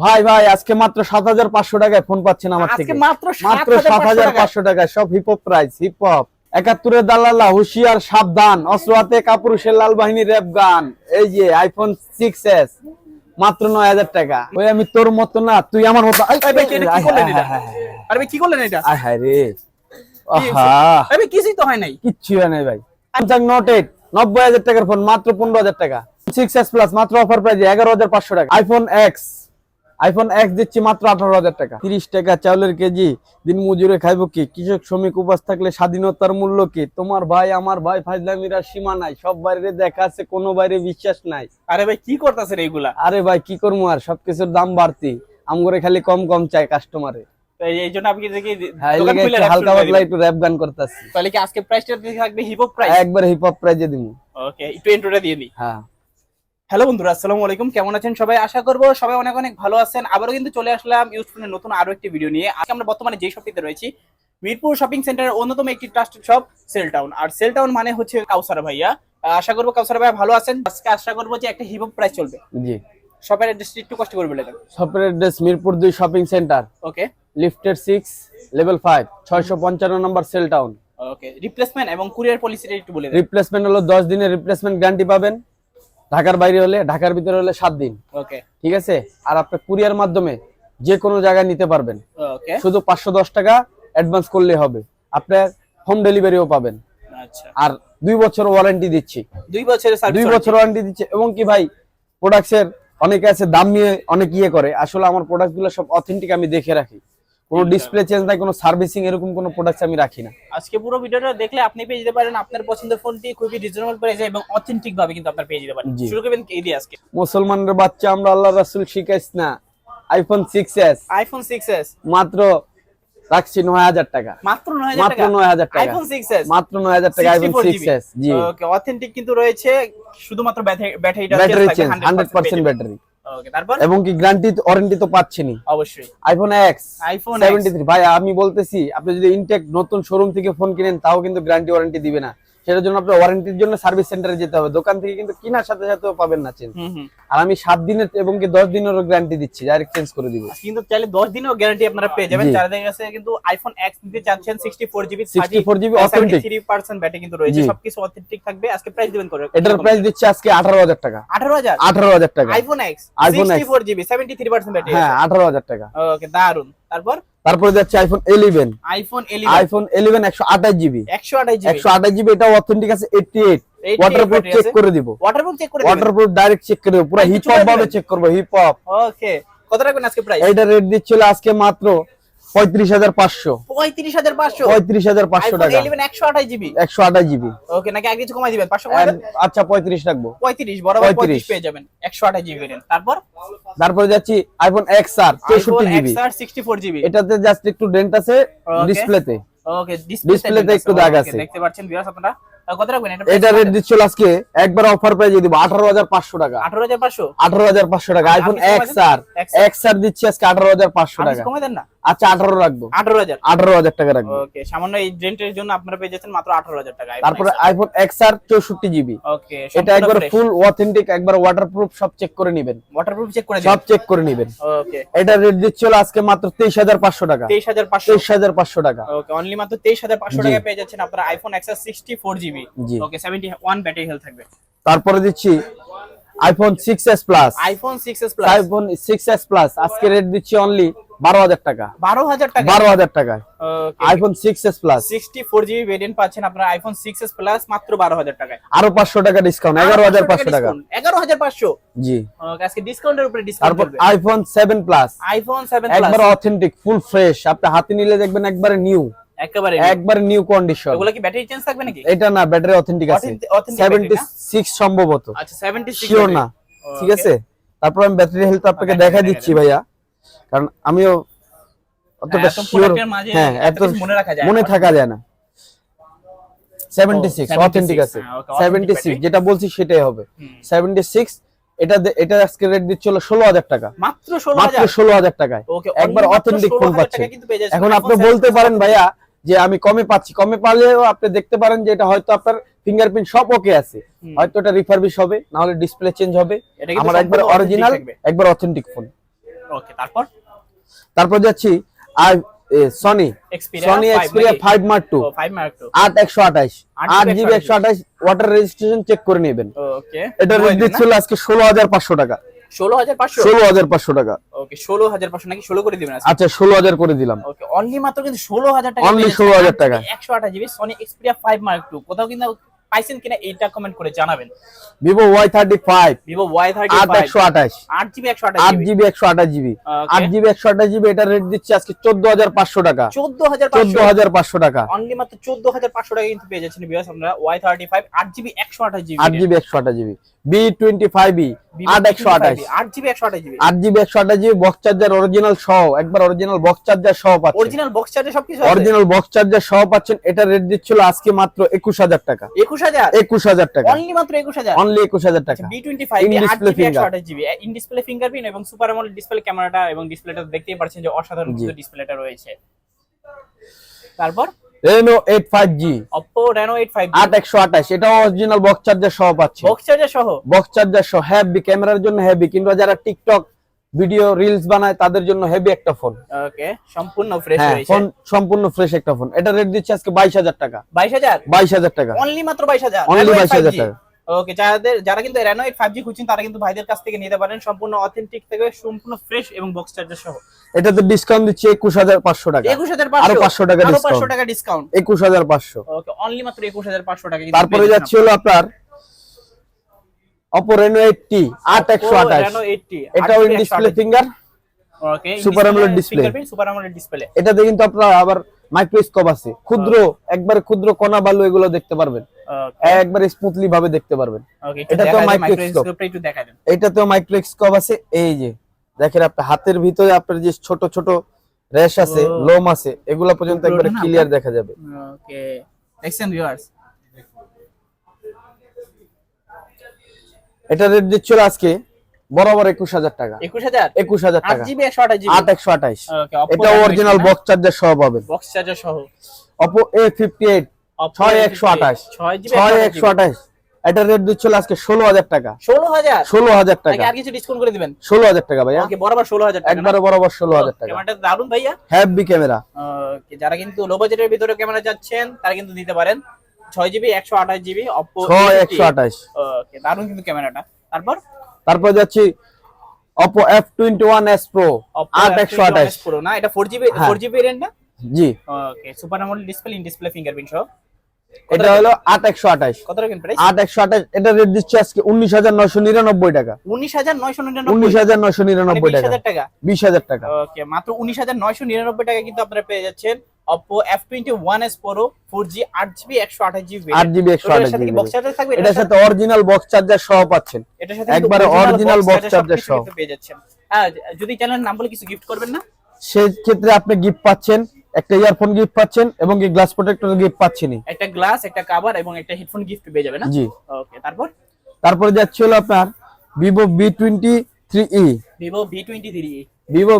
ভাই ভাই আজকে মাত্র সাত হাজার পাঁচশো টাকায় ফোন পাচ্ছেন আমার থেকে। মাত্র মাত্র সাত হাজার পাঁচশো টাকায় সব hip hop price hip hop একাত্তরের দালাল্লা হুশিয়ার সাবধান অস্ত্র হাতে কাপুরুষের লাল বাহিনী র্যাপ গান। এই যে আইফোন সিক্স এস মাত্র নয় হাজার টাকা। ওই আমি তোর মতো না তুই আমার মতো। আরে কি করলেন এটা? হায় রে। আহা। কিছুই তো হয় নাই। কিচ্ছু হয় নাই ভাই। স্যামসাং নোট এইট নব্বই হাজার টাকার ফোন মাত্র পনেরো হাজার টাকা। সিক্স এস প্লাস মাত্র অফার প্রাইজে এগারো হাজার পাঁচশো টাকা। আইফোন এক্স আইফোন এক্স দিচ্ছি মাত্র আঠারো হাজার টাকা। তিরিশ টাকা চাউলের কেজি দিন মজুরে খাইব কি? কৃষক শ্রমিক উপাস থাকলে স্বাধীনতার মূল্য কি? তোমার ভাই আমার ভাই ফাজলামিরা সীমা নাই। সব বাইরে দেখা আছে কোনো বাইরে বিশ্বাস নাই। আরে ভাই কি করতেছেন এইগুলা? আরে ভাই কি করব আর? সবকিছুর দাম বাড়তি। আমগরে খালি কম কম চাই কাস্টমারে তো এই- এই জন্য আপনি কি দেখি হ্যাঁ rap হালকা পাতলা একটু র্যাপ গান করতেছি। তাহলে কি আজকে প্রাইসটা থাকবে হিপ হপ প্রাইস একবার হিপ হপ প্রাইজে দিমু। ওকে একটু ইন্ট্রোটা দিয়ে দিই। হ্যাঁ। হ্যালো বন্ধুরা আসসালামু আলাইকুম। কেমন আছেন সবাই? আশা করব সবাই অনেক অনেক ভালো আছেন। আবারও কিন্তু চলে আসলাম ইউজফোনের নতুন আরও একটি ভিডিও নিয়ে। আজকে আমরা বর্তমানে যে শপটিতে রয়েছি মিরপুর শপিং সেন্টারের অন্যতম একটি ট্রাস্টেড শপ সেল টাউন আর সেল টাউন মানে হচ্ছে কাউসারা ভাইয়া। আশা করব কাউসারা ভাইয়া ভালো আছেন। আজকে আশা করব যে একটা হিপ প্রাইস চলবে। জি। শপের অ্যাড্রেস একটু কষ্ট করে বলে দেন। শপের অ্যাড্রেস মিরপুর দুই শপিং সেন্টার ওকে লিফটের সিক্স লেভেল ফাইভ ছয়শো পঞ্চান্ন number cell town okay replacement এবং কুরিয়ার পলিসিটা একটু বলে দেন। রিপ্লেসমেন্ট হলো দশ দিনের রিপ্লেসমেন্ট গ্যারান্টি পাবেন। ঢাকার বাইরে হলে ঢাকার ভিতরে হলে সাত দিন। ওকে। ঠিক আছে? আর আপনার কুরিয়ার মাধ্যমে যে কোনো জায়গায় নিতে পারবেন। শুধু পাঁচশো দশ টাকা অ্যাডভান্স করলে হবে। আপনার হোম ডেলিভারিও পাবেন। আচ্ছা। আর দুই বছর ওয়ারেন্টি দিচ্ছি। দুই বছরের দুই বছর ওয়ারেন্টি দিচ্ছে। এবং কি ভাই প্রোডাক্টসের অনেকে আছে দাম নিয়ে অনেক ইয়ে করে। আসলে আমার প্রোডাক্টগুলো সব অথেন্টিক আমি দেখে রাখি। কোনো ডিসপ্লে চেঞ্জ নাই কোনো সার্ভিসিং এরকম কোনো প্রোডাক্টস আমি রাখি না। আজকে পুরো ভিডিওটা দেখলে আপনি পেয়ে যেতে পারেন আপনার পছন্দের ফোনটি খুবই রিজনেবল প্রাইসে এবং অথেন্টিক ভাবে কিন্তু আপনার পেয়ে যেতে পারেন। শুরু করবেন এই দিয়ে আজকে। মুসলমানের বাচ্চা আমরা আল্লাহ রাসুল শিখাইস না। IPhone six S iPhone six S মাত্র রাখছি নয় হাজার টাকা। মাত্র নয় হাজার মাত্র টাকা? নয় হাজার টাকা। আইফোন সিক্স এস মাত্র নয় হাজার টাকা আইফোন সিক্স এস জি। ওকে অথেন্টিক কিন্তু রয়েছে শুধুমাত্র ব্যাটারিটা battery hundred percent battery okay তারপর? এবং কি গ্যারান্টি ওয়ারেন্টি তো পাচ্ছেনই অবশ্যই। IPhone X iPhone seventy three ভাই আমি বলতেছি আপনি যদি ইনটেক নতুন শোরুম থেকে ফোন কিনেন তাও কিন্তু গ্যারান্টি ওয়ারেন্টি দিবে না। সেটার জন্য আপনার ওয়ারেন্টির জন্য সার্ভিস সেন্টারে যেতে হবে। দোকান থেকে কিন্তু কেনার সাথে সাথেও পাবেন না চেঞ্জ আর আমি সাত দিনের এবং কি দশ দিনেরও গ্যারান্টি দিচ্ছি ডাইরেক্ট চেঞ্জ করে দিব। কিন্তু চাইলে দশ দিনেও গ্যারান্টি আপনারা পেয়ে যাবেন। জি। যাদের কাছে কিন্তু আইফোন এক্স নিতে চাচ্ছেন sixty four GB 64 GB authentic। Three percent battery কিন্তু রয়েছে। সবকিছু অথেন্টিক থাকবে। আজকে প্রাইস দিবেন করে এটার প্রাইস দিচ্ছি আজকে আঠারো হাজার টাকা। আঠারো হাজার? আঠারো হাজার টাকা। IPhone X X। Sixty four GB seventy three percent battery হ্যাঁ আঠারো হাজার টাকা। ওকে দারুণ তারপর? তারপরে যাচ্ছে iPhone eleven iPhone eleven iPhone eleven একশো আঠাশ জিবি একশো আঠাশ জিবি একশো আঠাশ জিবি এটা অথেন্টিক আছে এইটটি এইট 88 ওয়াটারপ্রুফ চেক করে দিব। ওয়াটারপ্রুফ চেক করে ওয়াটারপ্রুফ ডাইরেক্ট চেক করে দিব পুরো হিপ হপ ভাবে চেক করব হিপ হপ ওকে কত রাখবেন আজকে প্রাইস এটা রেট দিচ্ছিল আজকে মাত্র পঁয়ত্রিশ হাজার পাঁচশো। পঁয়ত্রিশ হাজার পাঁচশো? পঁয়ত্রিশ হাজার পাঁচশো টাকা। একশো আঠাশ জিবি একশো আঠাশ জিবি ওকে নাকি কিছু কমাই দিবেন? পাঁচশো আচ্ছা পঁয়ত্রিশ রাখব। পঁয়ত্রিশ 35 পঁয়ত্রিশ। পেয়ে যাবেন। একশো আঠাশ জিবি তারপর? তারপরে যাচ্ছি আইফোন এক্স আর চৌষট্টি জিবি সিক্সটি ফোর জিবি এটাতে জাস্ট একটু ডেন্ট আছে. ডিসপ্লেতে ওকে Display একটু দাগ আছে। দেখতে পাচ্ছেন ভিউয়ার্স আপনারা। এটা এটা রেট দিচ্ছিল আজকে। একবার অফার প্রাইজে দিব আঠারো হাজার পাঁচশো টাকা। আঠারো হাজার পাঁচশো? আঠারো হাজার পাঁচশো টাকা। IPhone X R X R দিচ্ছি আজকে আঠারো হাজার পাঁচশো আর টাকা। কমে দেন না? আচ্ছা আঠারো রাখব। আঠারো হাজার? আঠারো হাজার টাকা রাখব। ওকে সামান্য এই রেন্টের জন্য আপনারা পেয়ে যাচ্ছেন মাত্র আঠারো হাজার টাকা তারপরে আইফোন এক্স আর চৌষট্টি জিবি। ওকে এটা একবার ফুল অথেন্টিক একবার ওয়াটারপ্রুফ সব চেক করে নিবেন। ওয়াটারপ্রুফ চেক করে সব চেক করে নিবেন। ওকে এটা রেট দিচ্ছিল আজকে মাত্র তেইশ হাজার পাঁচশো টাকা। তেইশ হাজার পাঁচশো। তেইশ হাজার পাঁচশো টাকা। ওকে অনলি মাত্র তেইশ হাজার পাঁচশো জি। টাকা পেয়ে যাচ্ছেন আপনারা iPhone XS sixty four GB. জি। Okay seventy one battery health থাকবে। তারপরে দিচ্ছি iPhone six S plus iPhone six S plus iPhone six S plus আজকে রেট দিচ্ছি অনলি বারো হাজার টাকা। বারো হাজার টাকা। বারো হাজার টাকায়। Okay. IPhone six S plus sixty four GB variant পাচ্ছেন আপনারা আইফোন সিক্স এস প্লাস মাত্র বারো হাজার টাকায়। আরও পাঁচশো টাকা ডিসকাউন্ট এগারো হাজার পাঁচশো টাকা। এগারো হাজার পাঁচশো। জি। ওকে আজকে ডিসকাউন্টের উপরে ডিসকাউন্ট তারপর iPhone seven plus iPhone seven একবার প্লাস অথেন্টিক ফুল ফ্রেশ আপনি হাতে নিলে দেখবেন একবারে নিউ একেবারে একবারে নিউ কন্ডিশন এগুলো কি ব্যাটারি চেঞ্জ থাকবে নাকি? এটা না ব্যাটারি অথেন্টিক আছে। Authentic- authentic সেভেন্টি সিক্স সম্ভবত। আচ্ছা সেভেন্টি শিওর না। ঠিক আছে? তারপর আমি ব্যাটারি হেলথ আপনাকে দেখা দিচ্ছি ভাইয়া। কারণ আমিও অতটা শিওর হ্যাঁ এত মনে রাখা যায় মনে থাকা যায় না। 76 অথেন্টিক আছে। হ্যাঁ, okay, seventy authentic six battery। যেটা বলছি সেটাই হবে। হুম। সেভেন্টি সিক্স এটা এটা আজকে রেট দিচ্ছিল ষোলো হাজার টাকা। মাত্র ষোলো হাজার? ষোলো হাজার টাকায়। একবার অথেন্টিক ফোন যাচ্ছেন এখন আপনি বলতে পারেন ভাইয়া যে আমি কমে পাচ্ছি। কমে পারলেও আপনি দেখতে পারেন যে এটা হয়তো আপনার ফিঙ্গারপ্রিন্ট সব ওকে আছে। হয়তো এটা রিফারবিশ হবে না হলে ডিসপ্লে চেঞ্জ হবে আমার একবার অরিজিনাল একবার অথেন্টিক ফোন ওকে তারপর? তারপর যাচ্ছি আর সনি সনি 5 এক্সপিরিয়া নাকি? ফাইভ মার্ক টু ও 5 মার্ক টু আট একশো আঠাশ। আট আট GB জিবি একশো আঠাশ ওয়াটার রেজিস্ট্রেশন চেক করে নেবেন। ওকে এটা রেট দিচ্ছিল আজকে ষোলো হাজার পাঁচশো? ষোলো হাজার পাঁচশো টাকা। ওকে 16500 নাকি 16 করে দিবেন আচ্ছা ষোলো হাজার করে দিলাম। ওকে অনলি মাত্র কিন্তু 16000 টাকা Only 16,000 টাকা। 128 জিবি সনি এক্সপিরিয়া 5 মার্ক 2 কোথাও কিন্তু পাইছেন কিনা এইটা কমেন্ট করে জানাবেন। Vivo Y thirty five Vivo Y thirty আট একশো আঠাশ। 8 জিবি 128 আট জিবি একশো আঠাশ জিবি. আট জিবি একশো আঠাশ জিবি এটা রেট দিচ্ছে আজকে চোদ্দ হাজার পাঁচশো টাকা। চোদ্দ 14500 হাজার পাঁচশো টাকা। অনলি মাত্র 14500 টাকা কিন্তু পেয়ে যাচ্ছেন ভিউয়ার্স আমরা ওয়াই থার্টি ফাইভ আট জিবি একশো আঠাশ জিবি আট জিবি একশো আঠাশ GB V twenty five E আট একশো আঠাশ। আট জিবি একশো আঠাশ জিবি। আট জিবি একশো আঠাশ জিবি বক্স চার্জার অরিজিনাল সহ একবার অরিজিনাল বক্স চার্জার সহ পাচ্ছেন। অরিজিনাল বক্স চার্জে সবকিছু আছে? অরিজিনাল বক্স চার্জার সহ পাচ্ছেন এটা রেট দিচ্ছিল আজকে মাত্র একুশ হাজার টাকা। 21000 একুশ হাজার টাকা। অনলি মাত্র 21000 অনলি একুশ হাজার টাকা। বি টোয়েন্টি ফাইভ In আট display জিবি একশো. আঠাশ জিবি। ইন ডিসপ্লে ফিঙ্গারপ্রিন্ট এবং সুপার ডিসপ্লে ক্যামেরাটা এবং ডিসপ্লেটা দেখতেই পাচ্ছেন যে অসাধারণ ডিসপ্লেটা রয়েছে। তারপর? ফাইভ জি Oppo Reno 85 আট একশো আঠাশ এটাও অরিজিনাল বক্স চার্জার সহ পাচ্ছে। বক্স চার্জার সহ? বক্স চার্জার সহ হেভি ক্যামেরার জন্য হেভি কিংবা যারা টিকটক ভিডিও রিলস বানায় তাদের জন্য হেভি একটা ফোন ওকে সম্পূর্ণ ফ্রেশ হয়েছে ফোন সম্পূর্ণ ফ্রেশ একটা ফোন এটা রেট দিচ্ছে আজকে বাইশ হাজার টাকা। 22000 বাইশ হাজার টাকা। অনলি মাত্র 22000 অনলি Reno 22,000 টাকা। ওকে যাদের যারা কিন্তু Reno 5G খুঁজছেন তারা কিন্তু ভাইদের কাছ থেকে নিতে পারেন। সম্পূর্ণ অথেন্টিক থেকে সম্পূর্ণ ফ্রেশ এবং বক্স চার্জার সহ। এটাতে ডিসকাউন্ট দিচ্ছে একুশ হাজার পাঁচশো টাকা। 21500 আরও 500 টাকা। 500 টাকা ডিসকাউন্ট একুশ হাজার পাঁচশো। ওকে অনলি মাত্র 21500 টাকা তারপরে যাচ্ছে হলো আপনার অপো রেনো এইটটি আট একশো আঠাশ। Reno 80 এটাও in display finger okay Super AMOLED display। Super AMOLED display এটাতে কিন্তু আপনার আবার মাইক্রোস্কোপ আছে। ক্ষুদ্র একবারে ক্ষুদ্র কণা বালু এগুলো দেখতে পারবেন। একবারে স্মুথলি ভাবে দেখতে পারবেন। এটা এটা তো তো। মাইক্রোস্কোপটা একটু দেখা দেন। এটাতেও মাইক্রোস্কোপ আছে এই যে দেখেন আপনার হাতের ভিতরে আপনার যে ছোট ছোট রেশ আছে লোম আছে এগুলো পর্যন্ত একবারে ক্লিয়ার দেখা যাবে। ওকে দেখছেন ভিউয়ার্স এটা রেট দিচ্ছিল আজকে বরাবর একুশ হাজার টাকা। 21000 একুশ হাজার 8 টাকা। জিবি 128 জিবি আট একশো আঠাইশ এটা অরিজিনাল বক্স চার্জার সহ পাবেন। বক্স চার্জার সহ। অপো এ ফিফটি এইট ছয় একশো আঠাশ। ছয় একশো আঠাশ। এটা রেট দিচ্ছিল আজকে ষোলো হাজার টাকা। 16000 ষোলো হাজার টাকা। আর কিছু ডিসকাউন্ট করে দিবেন? ষোলো হাজার টাকা ভাইয়া। বরাবর 16000 টাকা একবারে বরাবর ষোলো হাজার টাকা। ক্যামেরাটা দারুণ ভাইয়া। হ্যাভি ক্যামেরা যারা কিন্তু লো বাজেটের ভিতরে ক্যামেরা যাচ্ছেন তারা কিন্তু দিতে পারেন। 6 জিবি 128 জিবি Oppo ছয় একশো আঠাশ। ওকে দারুণ কিন্তু ক্যামেরাটা তারপর? তারপর যাচ্ছি Oppo F twenty one S Pro আট একশো আঠাশ। F21 Pro না? এটা 4 জিবি। 4 জিবি ভেরিয়েন্ট না? জি। Okay super AMOLED display in display fingerprint সহ। এটা হলো আট একশো আঠাশ। আট একশো আঠাশ এটা রেট দিচ্ছে আজকে উনিশ হাজার নয়শো নিরানব্বই টাকা। উনিশ হাজার নয়শো মানে নিরানব্বই টাকা। 20000 টাকা। বিশ হাজার টাকা। ওকে মাত্র 19999 টাকা কিন্তু আপনারা পেয়ে যাচ্ছেন। Oppo F21s Pro 4G 8GB 128GB আট জিবি একশো আঠাশ বক্স চার্জার থাকবে? এটার সাথে অরিজিনাল বক্স চার্জার সহ পাচ্ছেন। এটার সাথে একবারে original box charger সহ। পেয়ে যাচ্ছেন। যদি চ্যানেলের নাম বলে কিছু গিফট করবেন না? সেক্ষেত্রে আপনি গিফট পাচ্ছেন একটা ইয়ারফোন গিফট পাচ্ছেন এবং কি গ্লাস প্রোটেক্টর গিফট পাচ্ছেনই। একটা গ্লাস একটা কভার এবং একটা হেডফোন গিফট পেয়ে যাবে না? জি। ওকে তারপর? তারপরে যাচ্ছে হলো আপনার Vivo V23 Vivo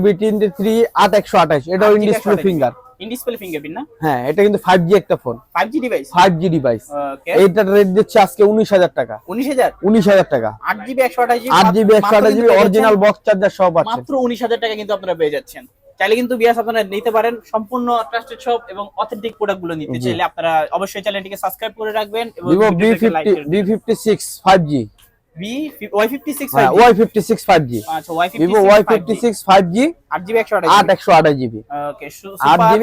V twenty three আট একশো আঠাশ এটাও in display finger in display fingerprint না? হ্যাঁ এটা কিন্তু ফাইভ জি একটা phone 5G device five G device okay এইটার রেট দিচ্ছে আজকে উনিশ হাজার টাকা। 19000 উনিশ হাজার টাকা। 8GB 128GB আট জিবি একশো আঠাশ জিবি অরিজিনাল বক্স চার্জার সহ পাচ্ছেন মাত্র উনিশ হাজার টাকা কিন্তু আপনারা পেয়ে যাচ্ছেন। চাইলে কিন্তু বিয়াস আপনারা নিতে পারেন সম্পূর্ণ ট্রাস্টেড শপ এবং অথেন্টিক প্রোডাক্টগুলো নিতে চাইলে আপনারা অবশ্যই চ্যানেলটিকে সাবস্ক্রাইব করে রাখবেন এবং ভিভো বি ভিডিওটাকে like fifty V fifty six five G V Y fifty six Y fifty six five G আচ্ছা Y fifty Vivo Y fifty six five G আট জিবি একশো আট একশো আঠাশ জিবি ওকে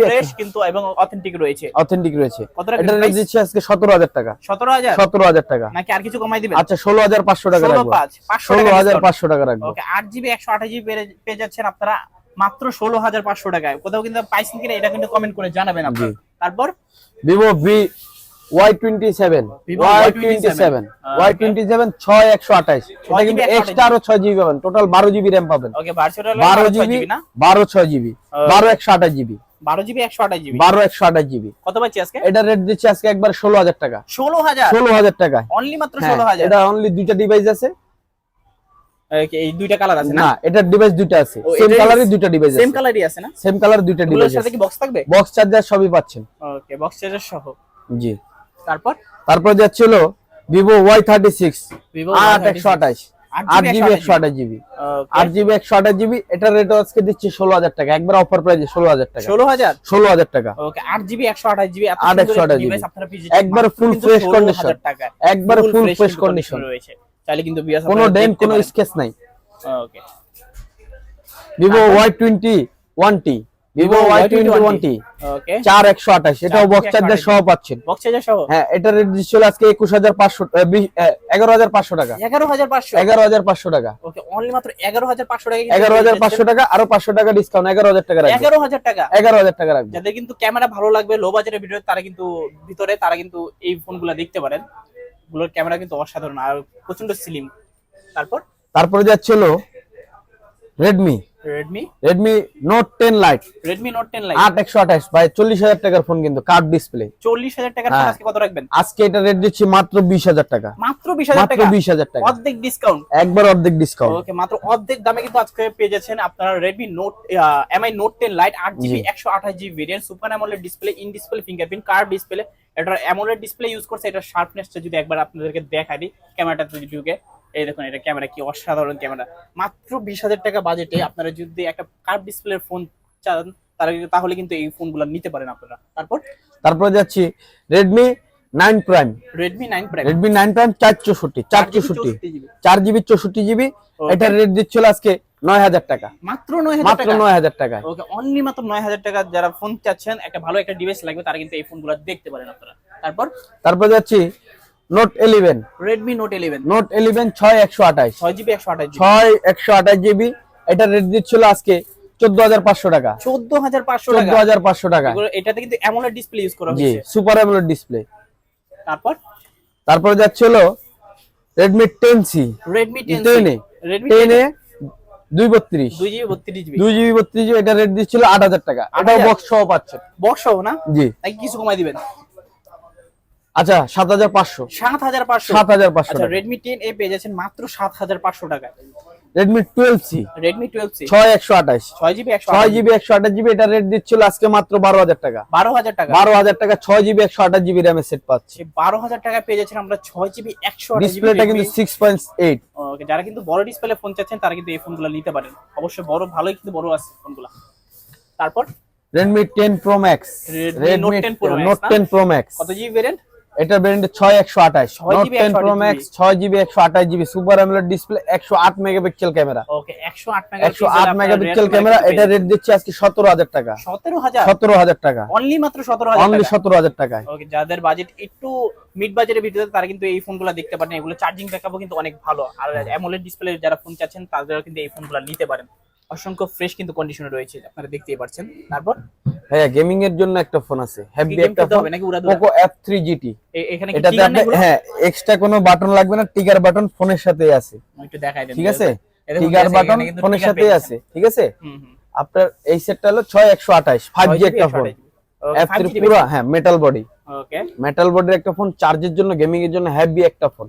ফ্রেশ কিন্তু এবং অথেন্টিক রয়েছে। অথেন্টিক রয়েছে। এটা price? আজকে সতেরো হাজার টাকা। সতেরো হাজার? সতেরো হাজার টাকা। নাকি আর কিছু কমাই দিবেন? আচ্ছা ষোলো হাজার পাঁচশো টাকা ষোলো রাখব। পাঁচ পাঁচশো ষোলো হাজার পাঁচশো টাকা রাখব। ওকে আট জিবি একশো আঠাশ জিবি পেয়ে যাচ্ছেন আপনারা। মাত্র ষোলো হাজার পাঁচশো টাকায়। কোথাও কিন্তু পাইছেন কিনা এটা কিন্তু কমেন্ট করে জানাবেন আপনারা। জি। তারপর Vivo V Y twenty seven Y twenty seven Y twenty seven ছয় একশো এটা কিন্তু এক্সট্রা আরও ছয় জিবি পাবেন। টোটাল বারো জিবি র্যাম পাবেন। বারো জিবি না? বারো ছয় জিবি বারো একশো আঠাশ জিবি বারো জিবি একশো আঠাশ জিবি বারো একশো আঠাশ জিবি কত পাচ্ছি আজকে? এটা রেট দিচ্ছে আজকে একবার ষোলো হাজার টাকা। ষোলো হাজার? ষোলো হাজার টাকা অনলি মাত্র হ্যাঁ, ষোলো হাজার? এটা অনলি দুইটা ডিভাইস আছে। এই দুইটা কালার আছে না? না ডিভাইস দুইটা আছে। সেম এটাই- দুইটা ডিভাইস সেম কালারই আছে না? সেম কালার দুইটা এগুলোর ডিভাইস সাথে কি বক্স থাকবে? বক্স চার্জার সবই পাচ্ছেন। ওকে বক্স চার্জার সহ। জি। তারপর? তারপর যাচ্ছিল ভিভো ওয়াই থার্টি সিক্স আট একশো আঠাশ। আট জিবি একশো আঠাশ জিবি। আট জিবি একশো আঠাশ জিবি। এটার রেট আজকে দিচ্ছি ষোলো হাজার টাকা। একবার অফার প্রাইজে ষোলো হাজার টাকা। ষোলো হাজার? ষোলো হাজার টাকা। ওকে আট জিবি একশো আঠাশ জিবি। আট একশো আঠাশ জিবি। একবার fresh condition। টাকা একবার ফুল ফ্রেশ কন্ডিশন রয়েছে। চাইলে কিন্তু বিয়াস কোনো ডেন্ট কোনো স্কেচ নাই। Okay Vivo Y twenty one T Vivo Y twenty one T okay চার একশো আঠাশ এটাও বক্স চার্জার 128 সহ পাচ্ছেন। বক্স চার্জার সহ? হ্যাঁ এটার রেট দিচ্ছিল আজকে একুশ হাজার পাঁচশো এগারো হাজার পাঁচশো টাকা। এগারো হাজার পাঁচশো। এগারো হাজার পাঁচশো টাকা। ওকে অনলি মাত্র এগারো হাজার পাঁচশো টাকা এগারো হাজার পাঁচশো টাকা আরও পাঁচশো টাকা ডিসকাউন্ট এগারো হাজার টাকা এগারো হাজার টাকা। এগারো হাজার টাকা রাখবে। যাদের কিন্তু ক্যামেরা ভালো লাগবে লো বাজেটের ভিডিও তারা কিন্তু ভিতরে তারা কিন্তু এই ফোনগুলো দেখতে পারেন। গুলোর ক্যামেরা কিন্তু অসাধারণ আর প্রচণ্ড স্লিম তারপর? তারপরে যাচ্ছিল Redmi Redmi Redmi Note ten Lite Redmi Note ten Lite আট একশো আঠাশ। ভাই চল্লিশ হাজার টাকার ফোন কিন্তু কার্ড ডিসপ্লে চল্লিশ হাজার টাকার হ্যাঁ। ফোন আজকে কত রাখবেন? আজকে এটা রেট দিচ্ছি মাত্র বিশ হাজার টাকা। মাত্র বিশ হাজার মাত্র টাকা? বিশ হাজার টাকা। অর্ধেক ডিসকাউন্ট একবার অর্ধেক ডিসকাউন্ট ওকে মাত্র অর্ধেক দামে কিন্তু আজকে পেয়ে যাচ্ছেন আপনারা Redmi Note Mi Note ten Lite আট জিবি জি। একশো আঠাশ GB variant super AMOLED display in display fingerprint card display এটার অ্যামোলেড ডিসপ্লে ইউজ করছে এটা শার্পনেসটা যদি একবার আপনাদেরকে দেখাই দিই ক্যামেরাটা যদি ঢুকে। এই দেখুন এটা ক্যামেরা কি অসাধারণ ক্যামেরা মাত্র বিশ হাজার টাকা বাজেটে আপনারা যদি একটা কার্ভ ডিসপ্লের ফোন চান তাহলে তাহলে কিন্তু এই ফোনগুলো নিতে পারেন আপনারা। তারপর? তারপরে যাচ্ছি Redmi nine Prime Redmi nine Prime Redmi nine Prime চার চৌষট্টি চার চৌষট্টি চার জিবি চৌষট্টি জিবি. এটার রেট দিচ্ছিল আজকে নয় হাজার টাকা। মাত্র নয় মাত্র টাকা? নয় হাজার টাকায় ওকে অনলি মাত্র নয় হাজার টাকা যারা ফোন চাচ্ছেন একটা ভালো একটা ডিভাইস লাগবে তারা কিন্তু এই ফোনগুলো দেখতে পারেন আপনারা। তারপর? তারপর যাচ্ছি Note eleven Redmi Note eleven Note eleven ছয় একশো আঠাশ। ছয় জিবি একশো আঠাশ ছয় একশো আঠাশ জিবি। এটার রেট দিচ্ছিল আজকে চোদ্দ হাজার পাঁচশো টাকা। চোদ্দ হাজার পাঁচশো চোদ্দ হাজার পাঁচশো টাকা। এটাতে কিন্তু অ্যামোলেড ডিসপ্লে ইউজ করা হয়েছে সুপার অ্যামোলেড ডিসপ্লে তারপর? তারপরে যাচ্ছিল Redmi ten C Redmi ten ten A ten A দুই বত্রিশ। দুই জিবি বত্রিশ জিবি। দুই জিবি বত্রিশ জিবি এটা রেট দিচ্ছিল আট হাজার টাকা। এটাও বক্স সহ পাচ্ছেন বক্স সহ না? জি। কিছু কমাই দিবেন। আচ্ছা সাত হাজার পাঁচশো। সাত হাজার পাঁচশো। সাত হাজার পাঁচশো আচ্ছা রেডমি টেন এ পেয়ে যাচ্ছেন মাত্র সাত হাজার পাঁচশো টাকা Redmi twelve C Redmi twelve C ছয় একশো আঠাশ। ছয় জিবি একশো ছয় জিবি একশো আঠাশ জিবি এটা রেট দিচ্ছিল আজকে মাত্র বারো হাজার টাকা। বারো হাজার টাকা। বারো হাজার টাকা ছয় জিবি একশো আঠাশ জিবি র্যামের সেট পাচ্ছি। বারো হাজার টাকা পেয়ে যাচ্ছেন আমরা ছয় জিবি একশো ডিসপ্লেটা কিন্তু সিক্স পয়েন্ট এইট ওকে যারা কিন্তু বড় ডিসপ্লে ফোন চাচ্ছেন তারা কিন্তু এই ফোনগুলো নিতে পারেন। অবশ্যই বড় ভালোই কিন্তু বড় আছে ফোনগুলো তারপর? Redmi ten Pro Max Redmi Note 10 Pro Max Note ten Pro Max কত জিবি ভেরিয়েন্ট এটা ব্র্যান্ডের ছয় একশো আঠাশ। 6 Note GB ten Pro Max ছয় জিবি সুপার অ্যামোলেড ডিসপ্লে একশো আট মেগাপিক্সেল ক্যামেরা ওকে একশো আট মেগা একশো আট মেগাপিক্সেল ক্যামেরা এটা রেট দিচ্ছে আজকে সতেরো হাজার টাকা। সতেরো হাজার? সতেরো হাজার টাকা। অনলি মাত্র সতেরো হাজার অনলি টাকা? সতেরো হাজার টাকায়। ওকে যাদের বাজেট একটু মিড বাজেটের ভিতরে তারা কিন্তু এই ফোনগুলো দেখতে পারেন। এগুলো চার্জিং ব্যাকআপও কিন্তু অনেক ভালো। আর অ্যামোলেড ডিসপ্লে যারা ফোন চাচ্ছেন তাদেরও কিন্তু এই ফোনগুলো নিতে পারেন। অসংখ্য ফ্রেশ কিন্তু কন্ডিশনে রয়েছে আপনারা দেখতেই পাচ্ছেন তারপর? হ্যাঁ গেমিং এর জন্য একটা ফোন আছে। হেভি একটা ফোন হবে নাকি উড়াদুরা পোকো এফ থ্রি জিটি এখানে কি আপনি হ্যাঁ এক্সট্রা কোনো বাটন লাগবে না টিগার বাটন ফোনের সাথেই আছে। একটু দেখাই দেন ঠিক আছে? টিগার বাটন ফোনের সাথেই আছে ঠিক আছে? আপনার এই সেটটা হলো ছয় একশো আঠাশ ফাইভ জি একটা ফোন এফ থ্রি পুরো হ্যাঁ মেটাল বডি ওকে মেটাল বডির একটা ফোন চার্জের জন্য গেমিং এর জন্য হেভি একটা ফোন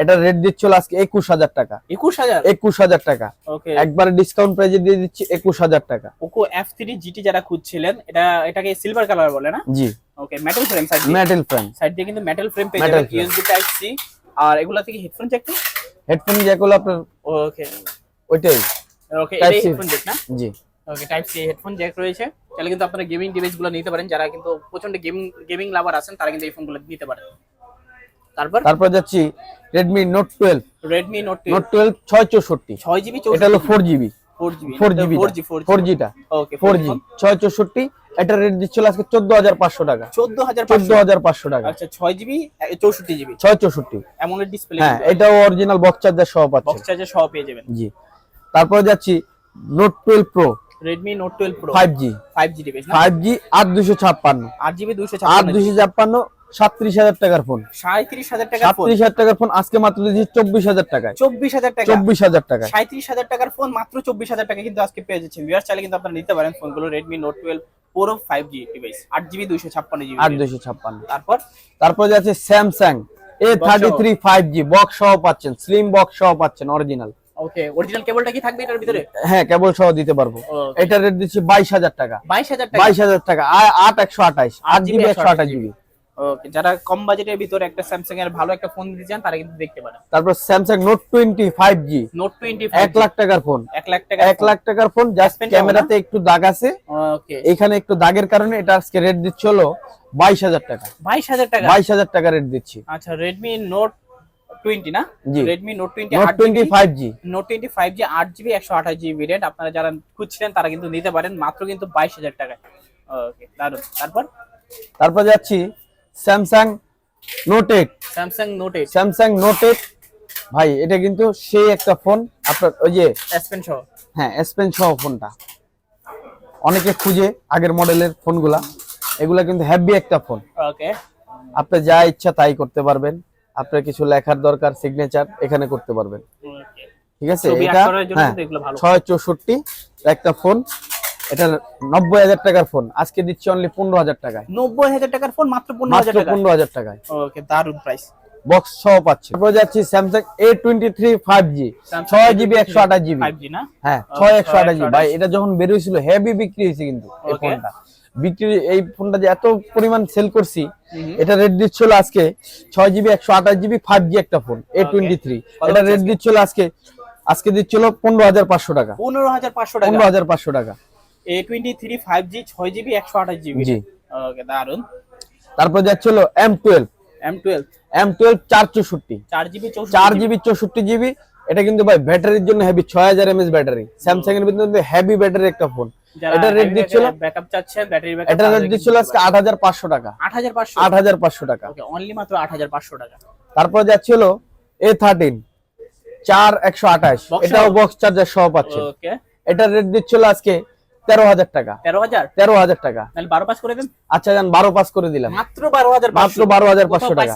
এটা রেট দিচ্ছিল আজকে একুশ হাজার টাকা। একুশ হাজার? একুশ হাজার টাকা। ওকে একবার ডিসকাউন্ট প্রাইজে দিয়ে দিচ্ছি একুশ হাজার টাকা। পোকো এফ থ্রি জিটি যারা খুঁজছিলেন এটা এটাকে সিলভার কালার বলে না? জি। Okay metal frame side metal frame side দিয়ে কিন্তু মেটাল ফ্রেম পেয়ে যাবেন। ইউএসবি টাইপ সি আর এগুলা থেকে হেডফোন জ্যাক হেডফোন যেগুলো আপনার ওকে ওইটাই। ওকে C। হেডফোন জ্যাক না? জি। Okay type C headphone jack রয়েছে। তাহলে কিন্তু আপনারা গেমিং ডিভাইসগুলো নিতে পারেন। যারা কিন্তু প্রচণ্ড গেমিং গেমিং লাভার আছেন তারা কিন্তু এই ফোনগুলো নিতে পারেন। তারপর? তারপর যাচ্ছি note twelve Redmi note note twelve ছয় চৌষট্টি। ছয় জিবি এটা হলো four GB four GB four GB four G four four জিটা okay four G ছয় চৌষট্টি। এটা রেট দিচ্ছিল আজকে চোদ্দ হাজার পাঁচশো টাকা। চোদ্দ হাজার চোদ্দ হাজার পাঁচশো টাকা। আচ্ছা ছয় জিবি চৌষট্টি জিবি ছয় চৌষট্টি। এমন ডিসপ্লে হ্যাঁ এটাও অরিজিনাল বক্স চার্জার সহ বক্স পাচ্ছে চার্জার সহ পেয়ে যাবেন। জি। তারপরে যাচ্ছি note twelve pro Redmi note twelve pro five G five G device five G আট দুশো ছাপ্পান্ন। আট জিবি দুশো আট দুশো ছাপ্পান্ন সাতত্রিশ হাজার টাকার ফোন। সাঁত্রিশ হাজার টাকার ফোন। সাতত্রিশ হাজার টাকার ফোন আজকে মাত্র দিচ্ছি চব্বিশ হাজার টাকায়। চব্বিশ হাজার টাকা। চব্বিশ হাজার টাকায়। সাঁত্রিশ হাজার টাকার ফোন মাত্র চব্বিশ হাজার টাকা কিন্তু আজকে পেয়ে যাচ্ছেন ভিউয়ার চাইলে কিন্তু আপনারা নিতে পারেন ফোনগুলো Redmi note twelve pro five G device আট জিবি দুইশো ছাপ্পান্ন জিবি আট দুশো ছাপ্পান্ন। তারপর? তারপর যাচ্ছে Samsung A thirty three five G box সহ পাচ্ছেন স্লিম বক্স সহ পাচ্ছেন অরিজিনাল ওকে অরিজিনাল কেবলটা কি থাকবে এটার ভিতরে? হ্যাঁ কেবল সহ দিতে পারব। এটা রেট দিচ্ছি বাইশ হাজার টাকা। বাইশ হাজার টাকা? বাইশ হাজার টাকা। আ- আট একশো আঠাইশ আট GB জিবি একশো আঠাশ জিবি। ওকে যারা কম বাজেটের ভিতরে একটা স্যামসাং এর ভালো একটা ফোন দিতে চান তারা কিন্তু দেখতে পারেন। তারপর Samsung note twenty five G note twenty এক লাখ টাকার ফোন এক লাখ টাকা এক লাখ টাকার ফোন জাস্ট ক্যামেরাতে একটু দাগ আছে। ওকে এখানে একটু দাগের কারণে এটা আজকে রেট দিচ্ছি হলো বাইশ হাজার টাকা। বাইশ হাজার টাকা? বাইশ হাজার টাকা রেট দিচ্ছি। আচ্ছা রেডমি নোট টোয়েন্টি না। Redmi note twenty note twenty five G note twenty five G আট জিবি একশো আঠাশ জিবি ভেরিয়েন্ট আপনারা যারা খুঁজছিলেন তারা কিন্তু নিতে পারেন। মাত্র কিন্তু বাইশ হাজার টাকায়। ওকে দারুণ তারপর? তারপর যাচ্ছি Samsung note eight Samsung note eight Samsung note eight ভাই এটা কিন্তু সেই একটা ফোন। আপনার ওই যে এস পেন সহ? হ্যাঁ এস পেন সহ ফোনটা। অনেকে খুঁজে আগের মডেলের ফোনগুলা। এগুলা কিন্তু হ্যাভি একটা ফোন। ওকে আপনি যা ইচ্ছা তাই করতে পারবেন। আপনার কিছু লেখার দরকার সিগনেচার এখানে করতে পারবেন। ঠিক আছে? এটা হ্যাঁ। ছয় চৌষট্টি একটা ফোন এটা নব্বই হাজার টাকার ফোন আজকে দিচ্ছি অনলি পনেরো হাজার টাকায়। নব্বই হাজার টাকার ফোন মাত্র পনেরো হাজার পনেরো হাজার টাকায়। ওকে দারুণ প্রাইস বক্স সহ পাচ্ছি। তারপর যাচ্ছি Samsung A twenty three five G ছয় জিবি একশো আঠাশ জিবি হ্যাঁ ছয় একশো আঠাশ জিবি ভাই এটা যখন বেরোইছিল হেভি বিক্রি হয়েছে কিন্তু এই. ফোনটা বিক্রি এই ফোনটা যে এত পরিমাণ সেল করছি। এটা রেট দিচ্ছিল আজকে ছয় জিবি একশো আঠাশ জিবি ফাইভ জি একটা ফোন এ টোয়েন্টি থ্রি এটা রেট? দিচ্ছিল আজকে আজকে দিচ্ছিল পনেরো হাজার পাঁচশো টাকা। পনেরো হাজার পাঁচশো টাকা? পনেরো হাজার পাঁচশো টাকা। A twenty three five G ছয় জিবি একশো আঠাশ জিবি জি। ওকে দারুণ তারপর যাচ্ছিল M twelve M twelve M twelve চার চৌষট্টি। চার জিবি চার জিবি চৌষট্টি জিবি এটা কিন্তু ভাই ব্যাটারির জন্য হেভি ছয় হাজার এমএস ব্যাটারি স্যামসাং এর ভিতরে হেভি ব্যাটারি একটা ফোন এটা রেট দিচ্ছিল ব্যাকআপ চাচ্ছেন ব্যাটারি ব্যাকআপ এটা রেট দিচ্ছিল আজকে আট হাজার পাঁচশো টাকা। আট হাজার পাঁচশো? আট হাজার পাঁচশো টাকা। ওকে অনলি মাত্র আট হাজার পাঁচশো টাকা। তারপর যাচ্ছিল এ থার্টিন চার একশো আঠাশ। Box এটাও বক্স চার্জার সহ পাচ্ছে। ওকে এটা রেট দিচ্ছিল আজকে তেরো হাজার টাকা। তেরো হাজার? তেরো হাজার টাকা। তাহলে বারো পাস করে দেন। আচ্ছা যান বারো পাস করে দিলাম। মাত্র বারো হাজার মাত্র 12,500 টাকা।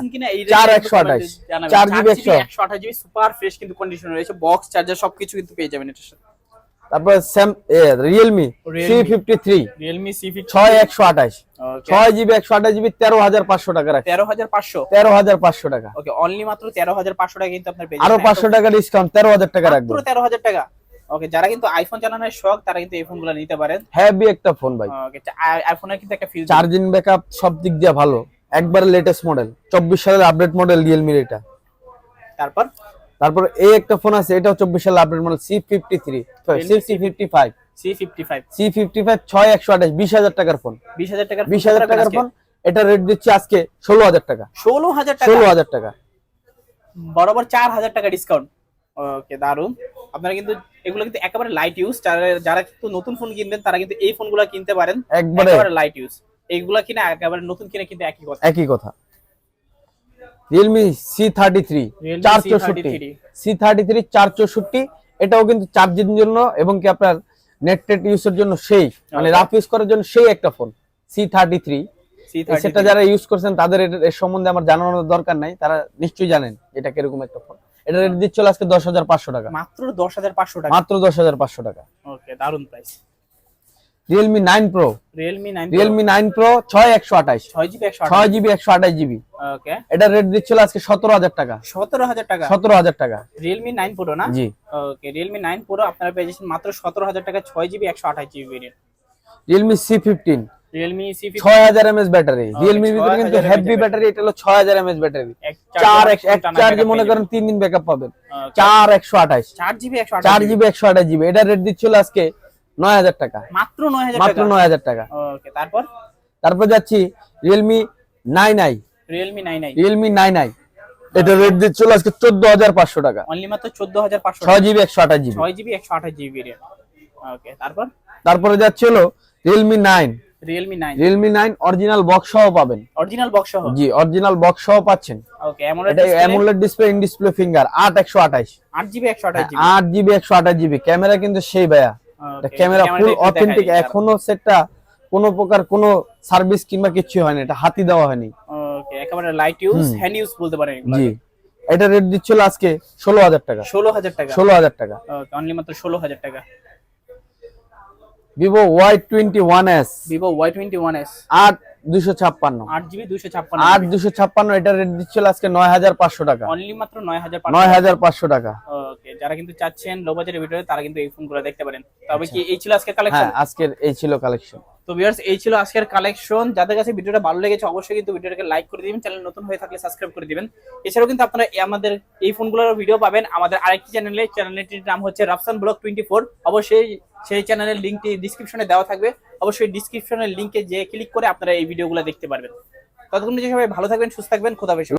চার একশো আঠাশ। চার একশো। একশো আঠাশ জিবি সুপার ফ্রেশ কিন্তু কন্ডিশন রয়েছে। বক্স চার্জার সবকিছু কিন্তু পেয়ে যাবেন এটার সাথে। তারপর Sam Realme C fifty three Realme C ছয় একশো আঠাশ। ছয় জিবি একশো আঠাশ জিবি তেরো হাজার পাঁচশো টাকা তেরো হাজার পাঁচশো? তেরো হাজার পাঁচশো টাকা। ওকে অনলি মাত্র তেরো হাজার পাঁচশো টাকা কিন্তু আপনার আরও পাঁচশো টাকা ডিসকাউন্ট তেরো হাজার টাকা রাখব। তেরো হাজার টাকা। ওকে যারা কিন্তু আইফোন চালানোর শখ তারা কিন্তু এই ফোনগুলো নিতে পারেন। হ্যাভি একটা ফোন ভাই। ওকে আইফোনের কিন্তু একটা ফিল চার্জিং ব্যাকআপ সব দিক দিয়ে ভালো। একবারে লেটেস্ট মডেল চব্বিশ সালের আপডেট মডেল রিয়েলমির এটা। তারপর? তারপর এই একটা ফোন আছে এটাও চব্বিশ সালের update model C fifty three C fifty five C fifty five C fifty five ছয় একশো আঠাশ বিশ হাজার টাকার ফোন বিশ হাজার টাকার বিশ হাজার টাকার ফোন এটা রেট দিচ্ছি আজকে ষোলো হাজার টাকা। ষোলো হাজার টাকা? ষোলো হাজার টাকা। বরাবর চার হাজার টাকা ডিসকাউন্ট ওকে দারুণ আপনারা কিন্তু এগুলো কিন্তু একেবারে লাইট ইউজ যারা যারা কিন্তু নতুন ফোন কিনবেন তারা কিন্তু এই ফোনগুলো কিনতে পারেন। একবারে। লাইট ইউজ এইগুলা কিনে একেবারে নতুন কিনে কিন্তু একই কথা। একই কথা। রিয়েলমি সি থার্টি থ্রি চার চৌষট্টি সি থার্টি থ্রি চার চৌষট্টি এটাও কিন্তু চার্জের জন্য এবং কি আপনার নেট টেট ইউজের জন্য সেই মানে রাফ ইউজ করার জন্য সেই একটা ফোন সি থার্টি থ্রি সেটা যারা ইউজ করছেন তাদের এর- এর সম্বন্ধে আমার জানানোর দরকার নাই তারা নিশ্চয়ই জানেন এটা কীরকম একটা ফোন এটা রেট দিচ্ছিল আজকে দশ হাজার পাঁচশো টাকা। মাত্র দশ হাজার পাঁচশো টাকা। মাত্র দশ হাজার পাঁচশো টাকা। ওকে দারুণ price Realme nine pro Realme nine Realme nine pro ছয় একশো আঠাশ। ছয় জিবি একশো আঠাশ। জিবি এটা রেট দিচ্ছিল আজকে সতেরো হাজার টাকা। সতেরো হাজার টাকা? সতেরো হাজার টাকা। রিয়েলমি নাইন প্রো না? জি। ওকে রিয়েলমি নাইন প্রো আপনারা পেয়ে যাচ্ছেন মাত্র সতেরো হাজার টাকা ছয় জিবি একশো আঠাশ GB variant Realme C fifteen Realme C ছয় হাজার এমএস ব্যাটারি। রিয়েলমির ভিতরে কিন্তু 6000 হেভি ব্যাটারি। এটা হলো ছয় হাজার এমএস ব্যাটারি। চার এক এক চার্জে মনে করেন তিন দিন ব্যাকআপ পাবেন। চার একশো আঠাশ। চার জিবি একশো চার জিবি। একশো আঠাশ জিবি। এটা রেট দিচ্ছিল আজকে নয় হাজার টাকা। মাত্র নয় হাজার মাত্র নয় হাজার টাকা। ওকে তারপর? তারপর যাচ্ছি Realme nine i Realme nine i Realme nine i এটা রেট দিচ্ছিল আজকে চোদ্দ হাজার পাঁচশো টাকা। অনলি মাত্র চোদ্দ হাজার পাঁচশো ছয় জিবি একশো আঠাশ জিবি ছয় জিবি একশো আঠাশ জিবি ওকে তারপর? তারপরে যাচ্ছিল Realme nine Realme nine Realme nine original box সহ পাবেন। অরিজিনাল বক্স সহ? জি অরিজিনাল বক্স সহ পাচ্ছেন। Okay AMOLED display in display finger আট একশো আঠাশ। আট জিবি একশো আঠাশ জিবি আট জিবি একশো আঠাশ জিবি ক্যামেরা কিন্তু সেই ভাইয়া। ক্যামেরা ফুল অথেন্টিক এখনও সেটটা কোনো প্রকার কোনো সার্ভিস কিংবা কিছু হয়নি এটা হাতি দেওয়া হয়নি। ওকে একেবারে লাইট ইউজ হ্যান্ড ইউজ বলতে পারেন জি। এটা রেট দিচ্ছিল আজকে ষোলো হাজার টাকা। ষোলো হাজার টাকা। ষোলো হাজার টাকা। অনলি মাত্র ষোলো হাজার টাকা। Vivo Y twenty one S Vivo Y twenty one S আট দুশো ছাপ্পান্ন। আট জিবি দুইশো ছাপ্পান্ন। আট দুশো ছাপ্পান্ন এটা রেট দিচ্ছিল আজকে নয় হাজার পাঁচশো টাকা। অনলি মাত্র নয় হাজার নয় হাজার পাঁচশো টাকা। ওকে যারা কিন্তু চাচ্ছেন লো বাজেটের ভিডিও তারা কিন্তু এই ফোনগুলো দেখতে পারেন। তবে কি এই ছিল আজকে কালেকশন হ্যাঁ আজকের এই ছিল কালেকশন তো তো ভিউয়ার্স এই ছিল আজকের কালেকশন যাদের কাছে ভিডিওটা ভালো লেগেছে অবশ্যই কিন্তু ভিডিওটাকে লাইক করে দিবেন। চ্যানেল নতুন হয়ে থাকলে সাবস্ক্রাইব করে দিবেন। এছাড়াও কিন্তু আপনারা আমাদের এই ফোনগুলোর ভিডিও পাবেন আমাদের আরেকটি চ্যানেলে চ্যানেলটির নাম হচ্ছে রাফসান ব্লগ টোয়েন্টি ফোর অবশ্যই সেই চ্যানেলের লিঙ্কটি ডিসক্রিপশনে দেওয়া থাকবে। অবশ্যই ডিসক্রিপশনের লিঙ্কে যে ক্লিক করে আপনারা এই ভিডিওগুলো দেখতে পারবেন। ততক্ষণ সবাই ভালো থাকবেন, সুস্থ থাকবেন, খোদা